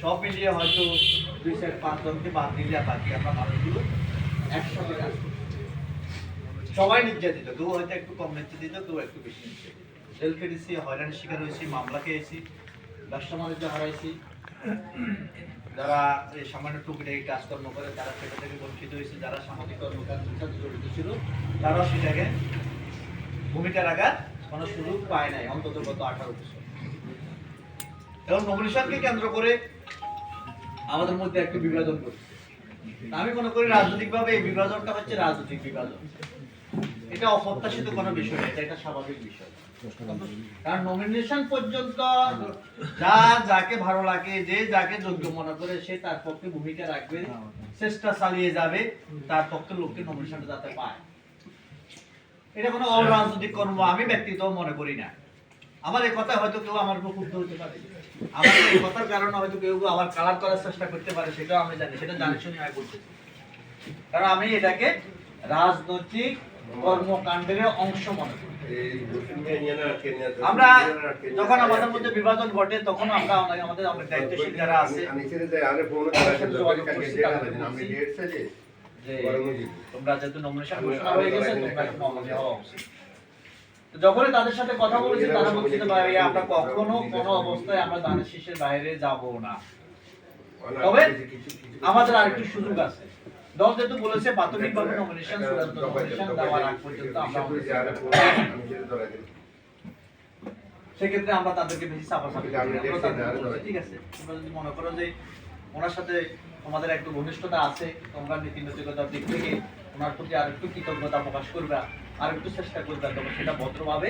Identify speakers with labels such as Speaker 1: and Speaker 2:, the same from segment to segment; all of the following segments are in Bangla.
Speaker 1: সব মিলিয়ে হয়তো দুই চার পাঁচজনকে বাদ দিলে বাকি আমরা মানুষগুলো একসাথে কাজ। সবাই নির্যাতিত, কেউ হয়তো একটু কম নির্যাতিত কেউ একটু বেশি নির্যাতিত জেল খেটেছি হয়রানির শিকার হয়েছি, মামলা খেয়েছি ব্যবসা বাণিজ্য হারাইছি। যারা এই সামান্য টুকিটাকি কাজকর্ম করে, তারা সেটা থেকে বঞ্চিত হয়েছে। যারা সামাজিক কর্মকাণ্ডের সাথে জড়িত ছিল, তারাও সেটাকে ভূমিকা রাখার কোনো সুযোগ পায় নাই, অন্তত গত আঠারো বছর। এবং নবনিশানকে কেন্দ্র করে আমাদের মধ্যে একটু বিভাজন করছে আমি মনে করি রাজনৈতিকভাবে এই বিভাজনটা হচ্ছে রাজনৈতিক বিভাজন। এটা অপ্রত্যাশিত কোনো বিষয় এটা একটা স্বাভাবিক বিষয়। কারণ নমিনেশন পর্যন্ত যা যাকে ভালো লাগে, যে যাকে যোগ্য মনে করে, সে তার পক্ষে ভূমিকা রাখবে, চেষ্টা চালিয়ে যাবে, তার পক্ষে লোককে নমিনেশনটা যাতে পায়। এটা কোনো অরাজনৈতিক কর্ম আমি ব্যক্তিগত মনে করি না। আমার এই কথা হয়তো কেউ আমার উপর ক্ষুব্ধ হতে পারে। আমার এই কথার কারণে হয়তো কেউ আবার কালার করার চেষ্টা করতে পারে সেটাও আমি জানি সেটা জানি শুনে আমি বলতেছি কারণ আমি এটাকে রাজনৈতিক কর্মকাণ্ডের অংশ মনে করি। আমরা যখন আমাদের মধ্যে বিভাজন ঘটে তখন আমরা অনেক- আমাদের দায়িত্বশীল যারা আছে তোমরা যেহেতু নমিনেশন ঘোষণা হয়ে গেছে তোমরা একটু নমিনি হওয়া উচিত যখনই তাদের সাথে কথা বলেছি তারা বলছে ভাই আমরা কখনো কোনো অবস্থায় আমরা দানের শীষের বাইরে যাব না তবে আমাদের আরেকটু সুযোগ আছে দল যেহেতু বলেছে প্রাথমিকভাবে নমিনেশন চূড়ান্ত নমিনেশন দেওয়ার আগ পর্যন্ত আমরা। সেক্ষেত্রে আমরা তাদেরকে বেশি চাপা চাপি করি না। আমরা তাদেরকে বলছি, ঠিক আছে তোমরা যদি মনে করো যে ওনার সাথে তোমাদের একটু ঘনিষ্ঠতা আছে তোমরা নীতি নৈতিকতার দিক থেকে ওনার প্রতি আর একটু কৃতজ্ঞতা প্রকাশ করবে আর একটু চেষ্টা করবে তবে সেটা ভদ্রভাবে।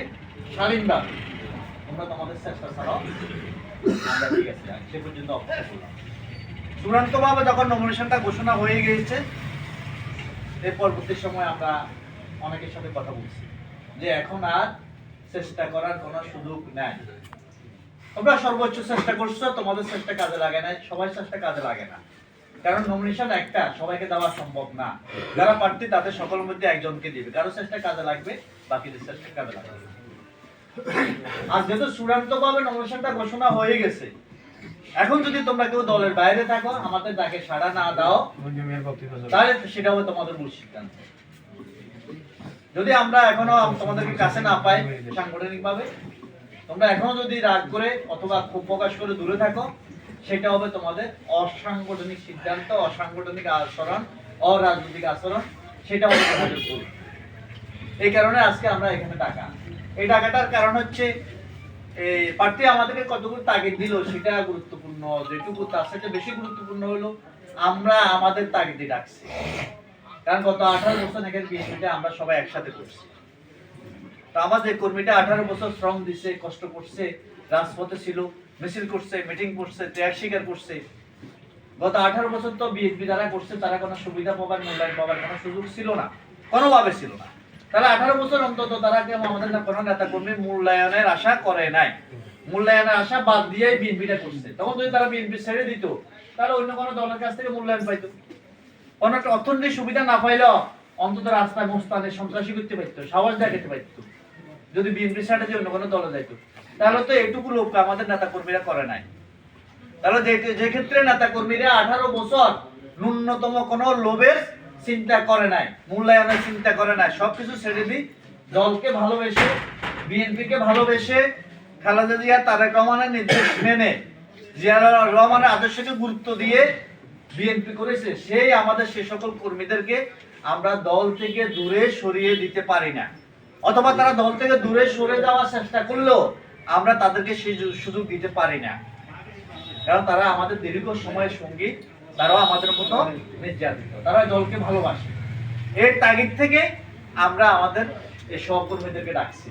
Speaker 1: শালীনভাবে তোমরা তোমাদের চেষ্টা ছাড়াও। ঠিক আছে সে পর্যন্ত অপেক্ষা করলাম। চূড়ান্তভাবে যখন নমিনেশনটা ঘোষণা হয়ে গিয়েছে, এর পরবর্তী সময় আমরা অনেকের সাথে কথা বলছি যে এখন আর চেষ্টা করার কোনো সুযোগ নাই। তোমরা সর্বোচ্চ চেষ্টা করছ, তোমাদের চেষ্টা কাজে লাগে না সবাই চেষ্টা কাজে লাগে না। কারণ নমিনেশন একটা, সবাইকে দেওয়া সম্ভব না। যারা প্রার্থী, তাদের সকলের মধ্যে একজনকে দিবে। কারও চেষ্টা কাজে লাগবে বাকিদের চেষ্টা কাজে লাগবে। আর যেহেতু চূড়ান্ত ভাবে নমিনেশনটা ঘোষণা হয়ে গেছে, এখন যদি তোমরা কেউ দলের বাইরে থাকো, আমাদের ডাকে সাড়া না দাও, তাহলে সেটা হবে তোমাদের মূল সিদ্ধান্ত। যদি আমরা এখনও তোমাদেরকে কাছে না পাই সাংগঠনিক ভাবে তোমরা এখনও যদি রাগ করে অথবা ক্ষোভ প্রকাশ করে দূরে থাকো সেটা হবে তোমাদের অসাংগঠনিক সিদ্ধান্ত, অসাংগঠনিক আচরণ, অরাজনৈতিক আচরণ, সেটা হবে তোমাদের ভুল। এই কারণে আজকে আমরা এখানে টাকা এই টাকাটার কারণ হচ্ছে প্রার্থী আমাদেরকে কতটুকু তাগিদ দিল সেটা গুরুত্বপূর্ণ। যেটুকু তার সাথে বেশি গুরুত্বপূর্ণ হলো, আমরা আমাদের তাগিদে ডাকছি। কারণ গত আঠারো বছর এখানে বিএনপিতে আমরা সবাই একসাথে করছি। তো আমাদের কর্মীটা আঠারো বছর শ্রম দিছে, কষ্ট করছে, রাজপথে ছিল। মিছিল করছে, মিটিং করছে, ত্যাগ স্বীকার করছে। গত আঠারো বছর তো বিএনপি যারা করছে, তারা কোনো সুবিধা পাবার মূল্যায়ন পাবার কোনো সুযোগ ছিল না, কোনোভাবে ছিল না। তারা আঠারো বছর অন্তত তারা কেউ আমাদের কোনো নেতা কর্মী মূল্যায়নের আশা করে নাই। মূল্যায়নের আশা বাদ দিয়েই বিএনপিটা করছে। তখন যদি তারা বিএনপি ছেড়ে দিত, তাহলে অন্য কোনো দলের কাছ থেকে মূল্যায়ন পাইতো। কোনো একটা অর্থনৈতিক সুবিধা না পাইলেও অন্তত রাস্তায় মোস্তানে সন্ত্রাসী করতে পারতো সাহস দেখাতে পারতো যদি বিএনপি সাথে যে অন্য কোনো দলে যাইতো। তাহলে তো এটুকু লোক আমাদের নেতা কর্মীরা করে নাই। তাহলে যে ক্ষেত্রে নেতা কর্মীরা আঠারো বছর ন্যূনতম কোনো লোভের চিন্তা করে নাই, মূল্যায়নের চিন্তা করে নাই, সবকিছু ছেড়ে দিই। দলকে ভালোবেসে, বিএনপিকে ভালোবেসে খালেদা জিয়া, তারেক রহমানের নির্দেশ মেনে জিয়া রহমানের আদর্শকে গুরুত্ব দিয়ে বিএনপি করেছে, সেই আমাদের সে সকল কর্মীদেরকে আমরা দল থেকে দূরে সরিয়ে দিতে পারি না। অথবা তারা দল থেকে দূরে সরে যাওয়ার চেষ্টা করলেও আমরা তাদেরকে সেই সুযোগ দিতে পারি না। কারণ তারা আমাদের দীর্ঘ সময়ের সঙ্গী, তারাও আমাদের মতো নির্যাতিত। তারা দলকে ভালোবাসে। এর তাগিদ থেকে আমরা আমাদের এই সহকর্মীদেরকে ডাকছি।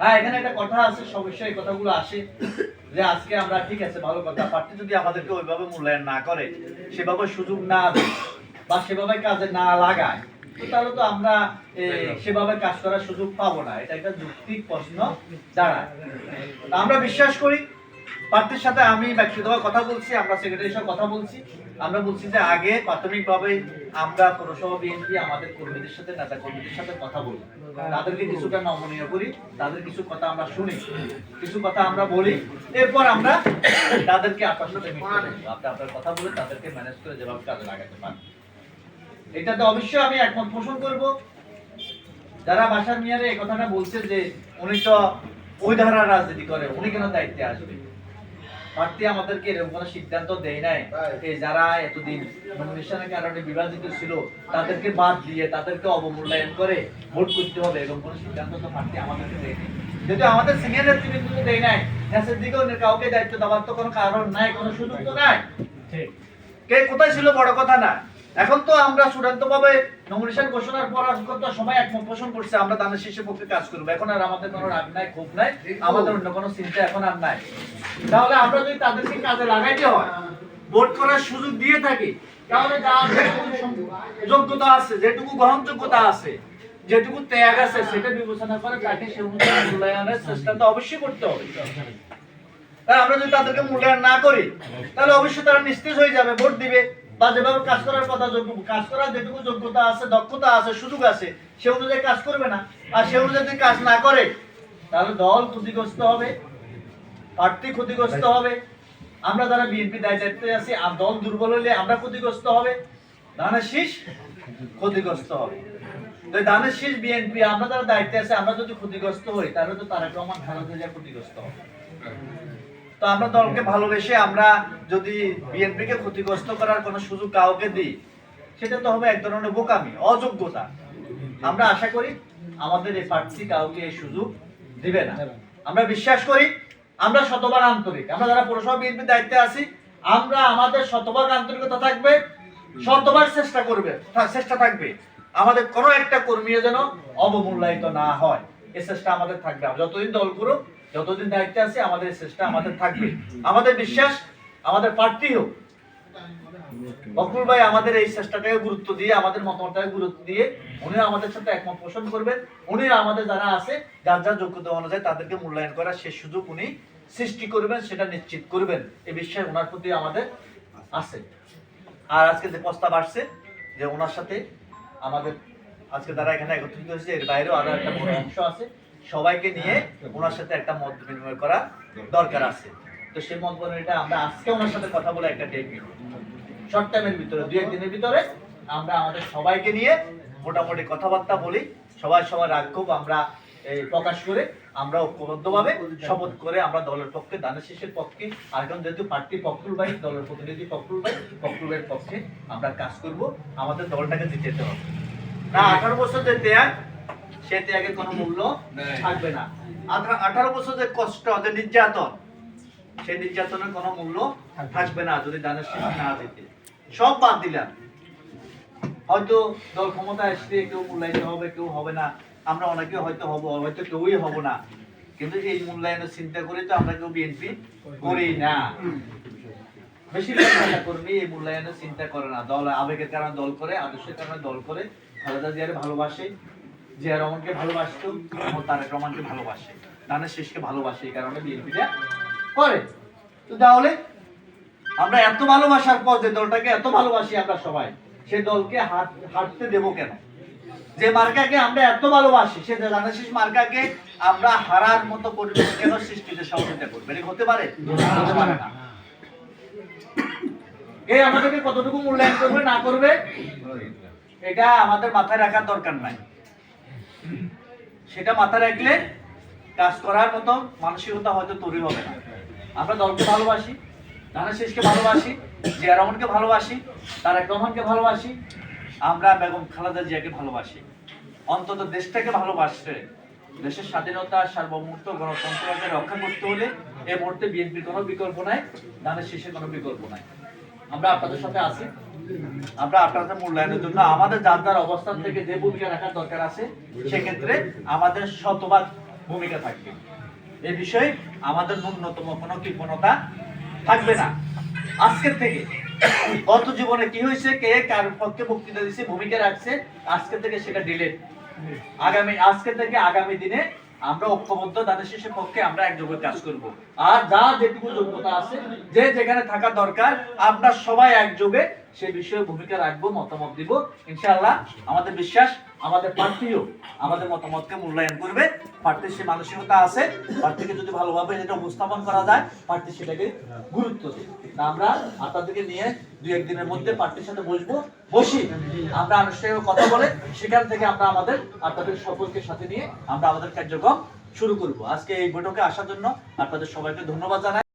Speaker 1: হ্যাঁ এখানে একটা কথা আছে, সমস্যা, এই কথাগুলো আসে যে আজকে আমরা, ঠিক আছে, ভালো কথা পার্টি যদি আমাদেরকে ওইভাবে মূল্যায়ন না করে, সেভাবে সুযোগ না দেয় বা সেভাবে কাজে না লাগায় তো তাহলে তো আমরা সেভাবে কাজ করার সুযোগ পাবো না। এটা একটা যৌক্তিক প্রশ্ন। দাঁড়ায় আমরা বিশ্বাস করি। প্রার্থীর সাথে আমি ব্যক্তিগতভাবে কথা বলছি আমরা সেক্রেটারির সাথে কথা বলছি। আমরা বলছি যে আগে প্রাথমিকভাবে আমরা পৌরসভা বিএনপি আমাদের কর্মীদের সাথে নেতা কর্মীদের সাথে কথা বলি। তাদেরকে কিছুটা নমনীয় করি। তাদের কিছু কথা আমরা শুনি। কিছু কথা আমরা বলি। এরপর আমরা তাদেরকে আপনার সাথে। আপনি আপনার কথা বলে তাদেরকে ম্যানেজ করে যেভাবে কাজে লাগাতে পারেন। এটাতে অবশ্যই আমি একমত পোষণ করব। যারা বাসার মিয়ারে এই কথাটা বলছে যে উনি তো ওই ধারা রাজনীতি করে উনি কেন দায়িত্বে আসবে? প্রার্থী আমাদেরকে এরকম কোনো সিদ্ধান্ত দেয় নাই এই যারা এতদিন নমিনেশনের কারণে বিভাজিত ছিল তাদেরকে বাদ দিয়ে তাদেরকে অবমূল্যায়ন করে ভোট করতে হবে এরকম কোনো সিদ্ধান্ত তো প্রার্থী আমাদেরকে দেয়নি যেহেতু আমাদের সিনিয়র নেতৃবৃন্দ দেয় নাই দেশের দিকেও কাউকে দায়িত্ব দেওয়ার তো কোনো কারণ নাই কোনো সুযোগ তো নাই। কে কোথায় ছিল বড় কথা না? এখন তো আমরা চূড়ান্ত ভাবে নমিনেশন ঘোষণার পর আজকাল তো সবাই পোষণ করছে, আমরা দানের শীর্ষে পক্ষে কাজ করব। এখন আর আমাদের কোনো রাগ নাই, ক্ষোভ নাই, আমাদের অন্য কোনো চিন্তা এখন আর নাই। তাহলে আমরা যদি তাদেরকে কাজে লাগাইতে হয়, ভোট করার সুযোগ দিয়ে থাকি, তাহলে যোগ্যতা আছে, যেটুকু গ্রহণযোগ্যতা আছে, যেটুকু ত্যাগ আছে, সেটা বিবেচনা করে তাকে সে অনুযায়ী মূল্যায়নের চেষ্টা তো অবশ্যই করতে হবে। তাই আমরা যদি তাদেরকে মূল্যায়ন না করি, তাহলে অবশ্যই তারা নিস্তেজ হয়ে যাবে, ভোট দিবে। বা যেভাবে কাজ করার কথা যোগ্য কাজ করার যেটুকু যোগ্যতা আছে দক্ষতা আছে সুযোগ আছে সে অনুযায়ী কাজ করবে না। আর সে অনুযায়ী যদি কাজ না করে তাহলে দল ক্ষতিগ্রস্ত হবে প্রার্থী ক্ষতিগ্রস্ত হবে। আমরা যারা বিএনপি দায় দায়িত্বে আছি আর দল দুর্বল হলে আমরা ক্ষতিগ্রস্ত হবে। ধানের শীষ ক্ষতিগ্রস্ত হবে। তো ধানের শীষ বিএনপি আমরা যারা দায়িত্বে আছে আমরা যদি ক্ষতিগ্রস্ত হই তাহলে তো তারেক রহমান খালেদা জিয়া ক্ষতিগ্রস্ত হবে। তো আমরা দলকে ভালোবেসে আমরা যদি বিএনপি কে ক্ষতিগ্রস্ত করার কোনো সুযোগ কাউকে দিই, সেটা তো হবে এক ধরনের বোকামি, অযোগ্যতা। আমরা আশা করি আমাদের এই প্রার্থী কাউকে এই সুযোগ দিবে না। আমরা বিশ্বাস করি আমরা শতবার আন্তরিক। আমরা যারা পৌরসভা বিএনপি দায়িত্বে আছি, আমরা আমাদের শতভাগ আন্তরিকতা থাকবে, শতভাগ চেষ্টা করবে চেষ্টা থাকবে। আমাদের কোনো একটা কর্মী যেন অবমূল্যায়িত না হয়। এই চেষ্টা আমাদের থাকবে। যতদিন দল করো যতদিন দায়িত্বে আছে, আমাদের চেষ্টা আমাদের থাকবে। আমাদের বিশ্বাস, আমাদের প্রার্থী হোক। বকুল ভাই আমাদের এই চেষ্টাটাকে গুরুত্ব দিয়ে, আমাদের মতামতটাকে গুরুত্ব দিয়ে উনি আমাদের সাথে একমত পোষণ করবেন। উনি আমাদের যারা আছে, যার যার যোগ্যতা অনুযায়ী তাদেরকে মূল্যায়ন করার সে সুযোগ উনি সৃষ্টি করবেন, সেটা নিশ্চিত করবেন। এই বিশ্বাস ওনার প্রতি আমাদের আছে। আর আজকে যে প্রস্তাব আসছে, যে ওনার সাথে আমাদের আজকে যারা এখানে একত্রিত হয়েছে, এর বাইরেও আরও একটা বড় অংশ আছে। সবাইকে নিয়ে ওনার সাথে একটা মত বিনিময় করা দরকার। আছে। তো সেই মত বিনিময়টা আমরা আজকে ওনার সাথে কথা বলে একটা ডেট নিব। শর্ট টাইমের ভিতরে দুই একদিনের ভিতরে আমরা আমাদের সবাইকে নিয়ে মোটামুটি কথাবার্তা বলি। সবাই সবার রাক্ষোভ আমরা প্রকাশ করে আমরা ঐক্যবদ্ধভাবে শপথ করে আমরা দলের পক্ষে দানের শেষের পক্ষে আর এখন যেহেতু পার্টি পক্ষুল ভাই দলের প্রতিনিধি পক্ষুল ভাই পক্ষুল ভাইয়ের পক্ষে আমরা কাজ করব। আমাদের দলটাকে জিতেতে হবে। না আঠারো বছর যে ত্যাগ সে ত্যাগের কোনো মূল্য থাকবে না। আঠা- আঠারো বছর যে কষ্ট যে নির্যাতন সেই নির্যাতনের কোনো মূল্য থাকবে না। যদি দানের না দিতে সব বাদ দিলাম। হয়তো দল ক্ষমতা আসলে কেউ মূল্যায়িত হবে কেউ হবে না। আমরা অনেকে হয়তো হব হয়তো কেউই হব না। কিন্তু এই মূল্যায়নের চিন্তা করে তো আমরা কেউ বিএনপি করি না। বেশিরভাগ কর্মী এই মূল্যায়নের চিন্তা করে না। দল আবেগের কারণে দল করে আদর্শের কারণে দল করে। খালেদা জিয়ারে ভালোবাসে। জিয়া রহমানকে ভালোবাসতো এবং তারেক রহমানকে ভালোবাসে। দানের শেষকে ভালোবাসে এই কারণে বিএনপিটা করে। তো তাহলে আমরা এত ভালোবাসার পর যে দলটাকে এত ভালোবাসি আমরা সবাই, সে দলকে হাঁটতে দেব কেন? যে মার্কাকে আমরা এত ভালোবাসি, সে জানাশিস মার্কাকে আমরা হারার মতো পরিবেশ কেন সৃষ্টিতে সহযোগিতা করবে? এটা হতে পারে? হতে পারে না। এই আমাদেরকে কতটুকু মূল্যায়ন করবে, না করবে, এটা আমাদের মাথায় রাখার দরকার নাই। সেটা মাথায় রাখলে কাজ করার মতো মানসিকতা হয়তো তৈরি হবে না। আমরা দলকে ভালোবাসি ধানের শেষকে ভালোবাসি জিয়া রহমানকে ভালোবাসি, তারেক রহমানকে ভালোবাসি, আমরা বেগম খালেদা জিয়াকে ভালোবাসি। অন্তত দেশটাকে ভালোবাসতে, দেশের স্বাধীনতা, সার্বভৌমত্ব, গণতন্ত্রকে রক্ষা করতে হলে এই মুহূর্তে বিএনপির কোনো বিকল্প নাই ধানের শেষে কোনো বিকল্প নাই। আমরা আপনাদের সাথে আছি। আমরা আপনাদের মূল্যায়নের জন্য আমাদের যার যার অবস্থান থেকে যে ভূমিকা রাখার দরকার আছে, সেক্ষেত্রে আমাদের ভূমিকা থাকবে। এই বিষয়ে আমাদের ন্যূনতম কোনো কৃপণতা থাকবে না। আজকের থেকে গত জীবনে কি হয়েছে, কে কার পক্ষে বক্তৃতা দিচ্ছে ভূমিকা রাখছে আজকে থেকে সেটা ডিলেট আগামী আজকে থেকে আগামী দিনে আমরা ঐক্যবদ্ধ, তাদের শেষের পক্ষে আমরা একযোগে কাজ করব। আর যা যেটুকু যোগ্যতা আছে, যে যেখানে থাকা দরকার, আমরা সবাই একযোগে সে বিষয়ে ভূমিকা রাখব, মতামত দিব। ইনশাআল্লাহ আমাদের বিশ্বাস, আমাদের প্রার্থীও আমাদের মতামতকে মূল্যায়ন করবে। প্রার্থীর সে মানসিকতা আছে, প্রার্থীকে যদি ভালোভাবে এটা উপস্থাপন করা যায়, প্রার্থী সেটাকে গুরুত্ব দেবে। আমরা আপনাদেরকে নিয়ে দুই একদিনের মধ্যে প্রার্থীর সাথে বসবো, বসি। আমরা আনুষ্ঠানিক কথা বলে সেখান থেকে আমরা আমাদের, আপনাদের সকলকে সাথে নিয়ে আমরা আমাদের কার্যক্রম শুরু করব। আজকে এই বৈঠকে আসার জন্য আপনাদের সবাইকে ধন্যবাদ জানাই।